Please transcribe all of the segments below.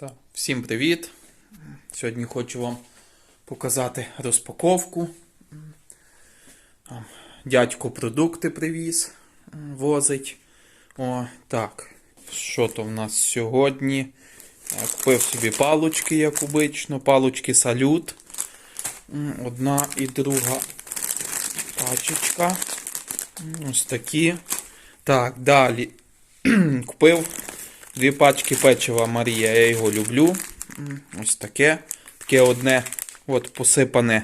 Так. Всім привіт! Сьогодні хочу вам показати розпаковку. Дядько продукти привіз, возить. О, так. Що то в нас сьогодні? Купив собі палочки, як обично. Палочки салют. Одна і друга пачечка. Ось такі. Так, далі. Купив Дві пачки печива Марія, я його люблю. Ось таке. Таке одне от посипане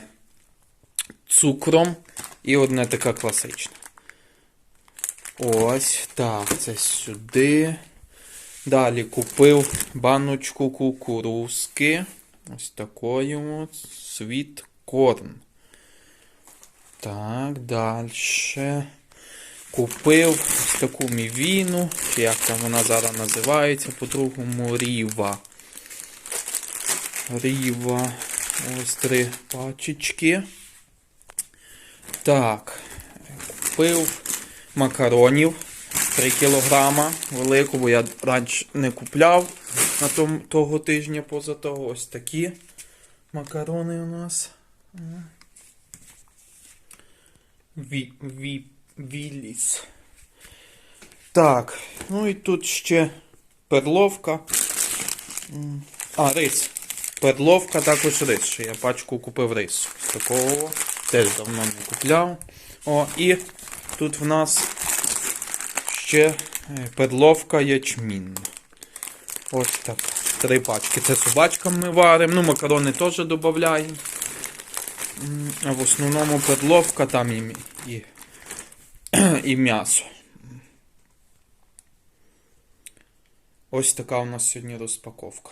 цукром. І одне таке класичне. Ось так, це сюди. Далі купив баночку кукурузки. Ось такої от. Sweet corn. Так, далі. Купив таку мівіну, чи як там вона зараз називається, по-другому ріва. Ріва. Ось три пачечки. Так. Купив макаронів 3 кілограма велику, бо я раніше не купляв на том, того тижня поза того. Ось такі макарони у нас. Ві, ві, Вілліс. Так, ну і тут ще перловка. А, рис. Перловка, також рис. Я пачку купив рису. Такого теж давно не купляв. О, і тут в нас ще е, перловка ячмінна. Ось так. Три пачки. Це собачкам ми варимо. Ну, макарони теж додаємо. А в основному перловка там і, і і м'ясо. Ось така у нас сьогодні розпаковка.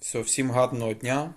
Все, всім гарного дня.